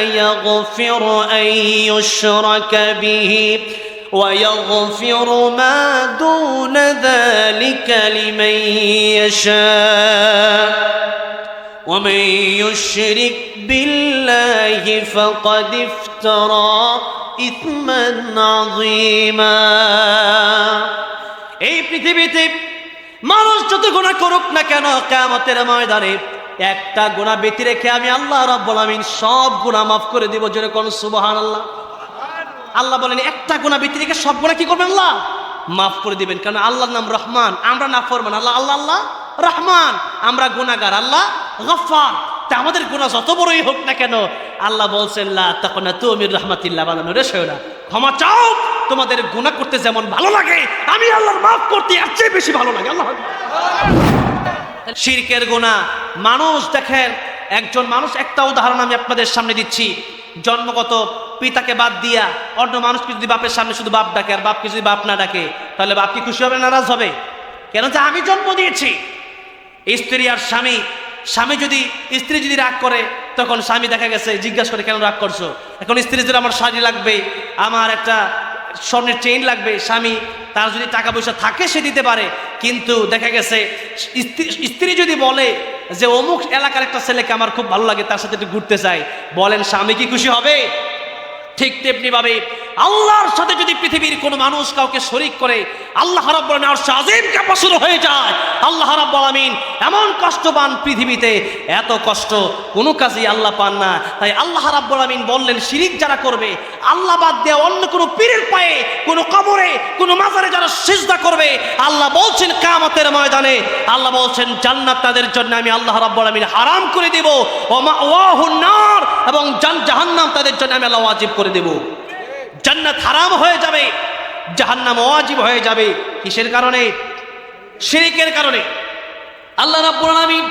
يغفر أن يشرك به ويغفر ما دون ذلك لمن يشاء ومن يشرك بالله فقد افترى إثما عظيما এই পৃথিবীতে মানুষ যত গুণা করুক না কেন কেমতের ময়দানে একটা গুণা বেতি রেখে আমি আল্লাহ রব্বুল আমিন সব গুণা মাফ করে দিব, জোরে কোন সুবহান আল্লাহ আল্লাহ বলেন, একটা গুণা বেতি রেখে সব গুণা কি করবেন আল্লাহ? মাফ করে দিবেন, কারণ আল্লাহর নাম রহমান, আমরা না ফরমান, আল্লাহ আল্লাহ আল্লাহ রহমান, আমরা গুণাগার আল্লাহ গফার তা আমাদের গুণা যত বড়ই হোক না কেন, আল্লাহ বলছেন তখন তুমি রহমাতিল্লাহ বানানো রে সৈরা ক্ষমা চাও, তোমাদের গুণা করতে যেমন ভালো লাগে, আমি আল্লাহর মাফ করতে এর চেয়ে বেশি ভালো লাগে, আল্লাহ শিরকের গোনা মানুষ দেখেন, একজন মানুষ, একটা উদাহরণ আমি আপনাদের সামনে দিচ্ছি। জন্মগত পিতাকে বাদ দিয়া অন্য মানুষকে যদি বাপের সামনে শুধু বাপ ডাকে আর বাপকে যদি বাপ না ডাকে, তাহলে বাপ কি খুশি হবে, নারাজ হবে? কেন যে আমি জন্ম দিয়েছি। স্ত্রী আর স্বামী স্বামী যদি, স্ত্রী যদি রাগ করে, তখন স্বামী দেখা গেছে, জিজ্ঞাসা করে, কেন রাগ করছ? এখন স্ত্রী যদি আমার শাড়ি লাগবে, আমার একটা স্বর্ণের চেইন লাগবে, স্বামী তার যদি টাকা পয়সা থাকে সে দিতে পারে। কিন্তু দেখা গেছে, স্ত্রী যদি বলে যে অমুক এলাকার একটা ছেলেকে আমার খুব ভালো লাগে, তার সাথে একটু ঘুরতে চাই বলেন স্বামী কি খুশি হবে? ঠিক তেমনি ভাবে আল্লাহর সাথে যদি পৃথিবীর কোনো মানুষ কাউকে শরিক করে, আল্লাহ কাপাসুর হয়ে যায়। আল্লাহ রাব্বুল আমিন এমন কষ্টবান পৃথিবীতে এত কষ্ট, কোনো কাজেই আল্লাহ পান না। তাই আল্লাহ রাব্বুল আমিন বললেন, শিরিক যারা করবে, আল্লাহ বাদ দেওয়া অন্য কোনো পীরের পায়ে, কোনো কবরে, কোনো মাজারে যারা সিজদা করবে, আল্লাহ বলছেন কামতের ময়দানে আল্লাহ বলছেন, জান্নাত তাদের জন্য আমি আল্লাহ রাব্বুল আমিন হারাম করে দেব। ওমা ওয়াহুন নার। এবং জান জাহান্নাম তাদের জন্য আমি আল্লাহ ওয়াজিব করে দেব জান্নাত হারাম হয়ে যাবে জাহান্নাম ওয়াজিব হয়ে যাবে কিসের কারণে শিরিকের কারণে আল্লাহ রাব্বুল আলামিন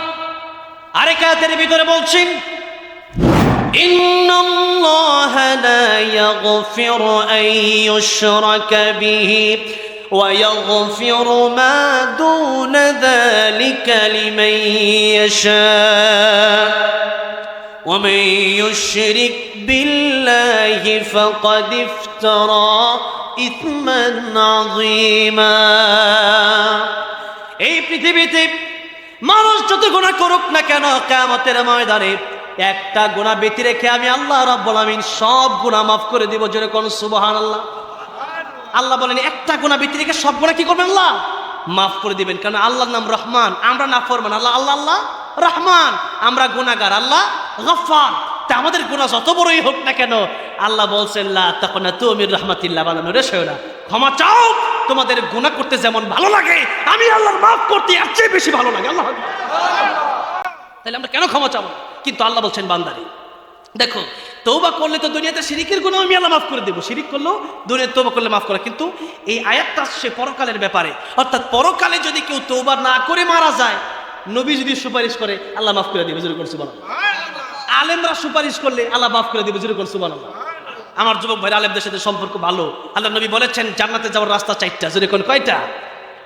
আরেক আয়াতের ভিতরে বলছেন إن الله لا يغفر أن يشرك به ويغفر ما دون ذلك لمن يشاء ومن يشرك بالله فقد افترى إثما عظيما এই পৃথিবীতে মানুষ যত গুণা করুক না কেন কেমতের ময়দানে একটা গুণা বেতি রেখে আমি আল্লাহ রাব্বুল আমিন সব গুণা মাফ করে দিব জোরে কোন সুবহান আল্লাহ আল্লাহ বলেন একটা গুণা বেতি রেখে সব গুণা কি করবেন আল্লাহ মাফ করে দিবেন কারণ আল্লাহর নাম রহমান আমরা না ফরমান আল্লাহ আল্লাহ আল্লাহ রহমান আমরা গুণাগার আল্লাহ গফার তা আমাদের গুণা যত বড়ই হোক না কেন, আল্লাহ বলছেন তখন তুমি বানানো রে ক্ষমা চাও, তোমাদের গুণা করতে যেমন ভালো লাগে, আমি আল্লাহর মাফ করতে এর চেয়ে বেশি ভালো লাগে। আল্লাহ তাহলে আমরা কেন ক্ষমা চাবো কিন্তু আল্লাহ বলছেন, বান্দারি, দেখো তৌবা করলে তো দুনিয়াতে শিরিকের গুণ আমি আল্লাহ মাফ করে দেবো। শিরিক করলেও তৌবা করলে মাফ করা। কিন্তু এই আয়াতটা সে পরকালের ব্যাপারে। অর্থাৎ পরকালে যদি কেউ তৌবা না করে মারা যায়, নবী যদি সুপারিশ করে, আল্লাহ মাফ করে দেবে। করছে বলো আলেমরা সুপারিশ করলে আল্লাহ মাফ করে দেবে করছে বলো আমার যুবক ভাই আলেমদের সাথে সম্পর্ক ভালো। আল্লাহ নবী বলেছেন, জান্নাতে যাওয়ার রাস্তা চারটা, জোরে কোন কয়টা?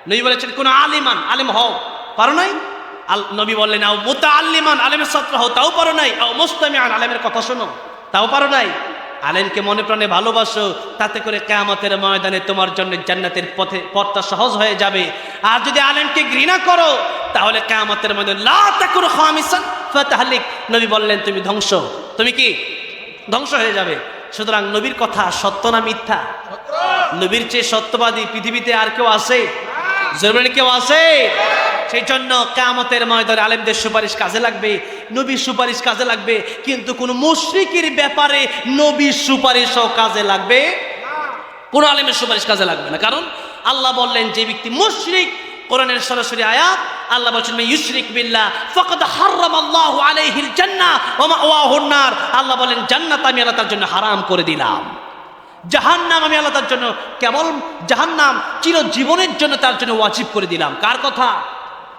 নবী বলেছেন, কোন আলিমান, আলেম হও, পারো নাই? আল, নবী বললেন, আও মোতা আল্লিমান আলেমের ছাত্র হও, তাও পারো নাই। আও মোস্তামিয়ান আলেমের কথা শোনো, তাও পারো নাই। আলেমকে মনে প্রাণে ভালোবাসো, তাতে করে কেয়ামতের ময়দানে তোমার জন্য জান্নাতের পথে, পথটা সহজ হয়ে যাবে। আর যদি আলেমকে ঘৃণা করো তাহলে কেয়ামতের মধ্যে লা খামিসান ফাতাহলিক। নবী বললেন, তুমি ধ্বংস। তুমি কি? ধ্বংস হয়ে যাবে। সুতরাং নবীর কথা সত্য না মিথ্যা? নবীর চেয়ে সত্যবাদী পৃথিবীতে আর কেউ আছে? কেউ আছে? সেই জন্য কামতের ময়দানে আলেমদের সুপারিশ কাজে লাগবে। নবীর সুপারিশ কাজে লাগবে। কিন্তু কোন মুশরিকের ব্যাপারে নবীর সুপারিশও কাজে লাগবে কোন আলেমের সুপারিশ কাজে লাগবে না। কারণ আল্লাহ বললেন, যে ব্যক্তি মুশরিক, কোরআনের সরাসরি আয়াত আল্লাহ বলছেন ইউশরিক বিল্লাহ, ফাকাদ হারামাল্লাহু আলাইহিল জান্নাহ ওয়া মাওয়াহুন নার। আল্লাহ বলেন, জান্নাত আমি আল্লাহ তার জন্য হারাম করে দিলাম। জাহান্নাম আমি আল্লাহ তার জন্য কেবল জাহান্নাম চিরজীবনের জন্য তার জন্য ওয়াজিব করে দিলাম। কার কথা?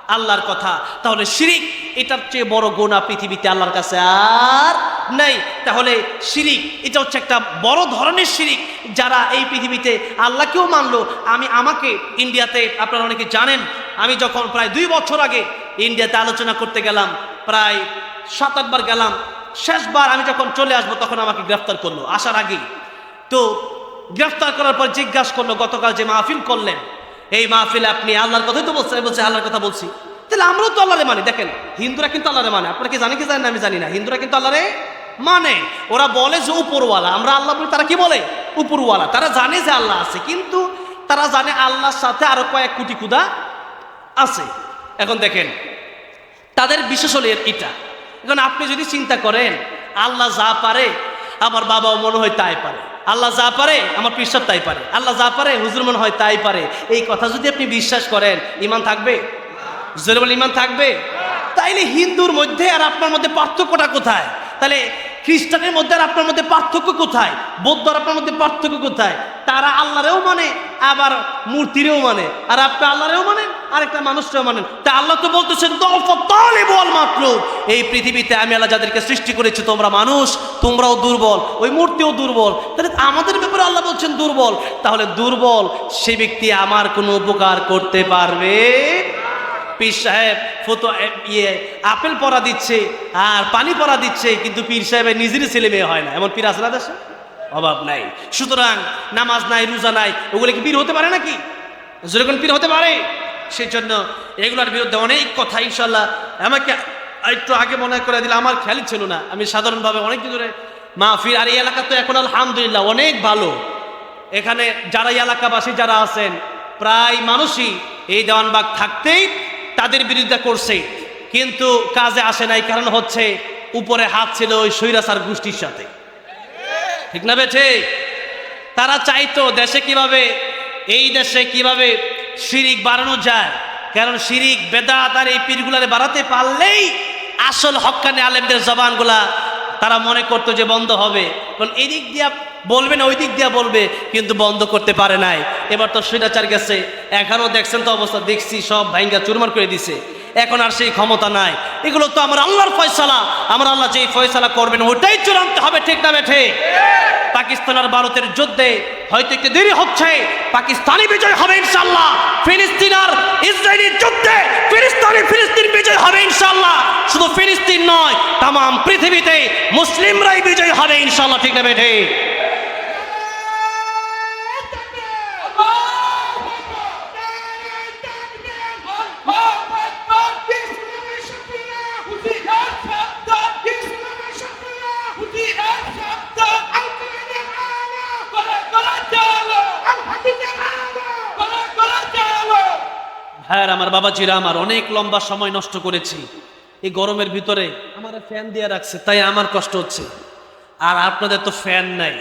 আল্লাহর কথা। তাহলে শিরিক, এটার চেয়ে বড় গোনা পৃথিবীতে আল্লাহর কাছে আর নেই। তাহলে শিরিক, এটা হচ্ছে একটা বড় ধরনের শিরিক যারা এই পৃথিবীতে আল্লাহকেও মানলো। আমি, আমাকে ইন্ডিয়াতে, আপনারা অনেকে জানেন আমি যখন প্রায় দুই বছর আগে ইন্ডিয়াতে আলোচনা করতে গেলাম, প্রায় সাত আটবার গেলাম, শেষবার আমি যখন চলে আসব তখন আমাকে গ্রেফতার করল, আসার আগে তো গ্রেফতার করার পর জিজ্ঞাসা করল, গতকাল যে মাহফিল করলেন, এই মাহফিলে আপনি আল্লাহর কথাই তো বলছেন। বলছি, আল্লাহর কথা বলছি। তাহলে আমরাও তো আল্লাহরে মানি। দেখেন, হিন্দুরা কিন্তু আল্লাহরে মানে। আপনারা কি জানি কি জানেন আমি জানি না। হিন্দুরা কিন্তু আল্লাহরে মানে। ওরা বলে যে উপরওয়ালা। আমরা আল্লাহ বলি, তারা কি বলে? উপরওয়ালা। তারা জানে যে আল্লাহ আছে, কিন্তু তারা জানে আল্লাহর সাথে আরও কয়েক কোটি কুদা আছে। এখন দেখেন, তাদের বিশেষ হলো এটা। এখন আপনি যদি চিন্তা করেন, আল্লাহ যা পারে, আমার বাবাও মনে হয় তাই পারে। আল্লাহ যা পারে, আমার পিসাব তাই পারে। আল্লাহ যা পারে, হুজুর মনে হয় তাই পারে। এই কথা যদি আপনি বিশ্বাস করেন ইমান থাকবে? জোরে ইমান থাকবে? তাইলে হিন্দুর মধ্যে আর আপনার মধ্যে পার্থক্যটা কোথায়? তাহলে খ্রিস্টানের মধ্যে আর আপনার মধ্যে পার্থক্য কোথায়? বৌদ্ধ আর আপনার মধ্যে পার্থক্য কোথায়? তারা আল্লাহরেও মানে আবার মূর্তিরেও মানে। আর আপনি আল্লাহরেও মানেন, আরেকটা মানুষরেও মানেন। তা আল্লাহ তো বলতেছেন বল মাত্র এই পৃথিবীতে আমি আল্লাহ যাদেরকে সৃষ্টি করেছি, তোমরা মানুষ, তোমরাও দুর্বল, ওই মূর্তিও দুর্বল। তাহলে আমাদের ব্যাপারে আল্লাহ বলছেন দুর্বল। তাহলে দুর্বল সে ব্যক্তি আমার কোনো উপকার করতে পারবে? পীর সাহেব ফতো ইয়ে আপেল পরা দিচ্ছে আর পানি পরা দিচ্ছে, কিন্তু পীর সাহেবের নিজেরই ছেলে মেয়ে হয় না। এমন পীর আছে না দেশে? অভাব নাই। সুতরাং নামাজ নাই, রোজা নাই, ওগুলো কি পীর হতে পারে নাকি? যেরকম পীর হতে পারে সেই জন্য এগুলোর বিরুদ্ধে অনেক কথা ইনশাল্লাহ আমাকে একটু আগে মনে করে দিলে, আমার খেয়ালই ছিল না। আমি সাধারণভাবে অনেক ধরে মাহফির আর এই এলাকা তো এখন আলহামদুলিল্লাহ অনেক ভালো। এখানে যারা এলাকাবাসী যারা আছেন, প্রায় মানুষই এই দেওয়ানবাগ থাকতেই তাদের বিরোধিতা করছে। কিন্তু কাজে আসে নাই, কারণ হচ্ছে উপরে হাত ছিল ওই সৈরাসার গোষ্ঠীর সাথে। ঠিক না বেঠে? তারা চাইতো দেশে কীভাবে, এই দেশে কীভাবে শিরিক বাড়ানো যায়। কারণ শিরিক, বেদাত আর এই পীরগুলারে বাড়াতে পারলেই আসল হক্কানে আলেমদের জবানগুলা তারা মনে করতো যে বন্ধ হবে। কারণ এই দিক দিয়া বলবে না, ওই দিক দিয়ে বলবে, কিন্তু বন্ধ করতে পারে নাই। এবার তো স্বৈরাচার গেছে। এখনও দেখছেন তো অবস্থা, দেখছি সব ভাইঙ্গা চুরমার করে দিছে। এখন আর সেই ক্ষমতা নাই। এগুলো তো আমার আল্লাহর ফয়সালা। আমার আল্লাহ যেই ফয়সালা করবেন ওটাই চূড়ান্ত হবে, ঠিক না বেঠে? পাকিস্তান আর ভারতের যুদ্ধে হয়তো একটু দেরি হচ্ছে। পাকিস্তানি বিজয় হবে ইনশাল্লাহ ফিলিস্তিন আর ইসরায়েলের যুদ্ধে ফিলিস্তানি, ফিলিস্তিন বিজয় হবে ইনশাল্লাহ শুধু ফিলিস্তিন নয় তাম পৃথিবীতে মুসলিমরাই বিজয় হবে ইনশাল্লাহ ঠিক না বেঠে? হ্যাঁ আমার বাবাজিরা, আমার অনেক লম্বা সময় নষ্ট করেছি। এই গরমের ভিতরে আমার ফ্যান দিয়ে রাখছে, তাই আমার কষ্ট হচ্ছে। আর আপনাদের তো ফ্যান নাই।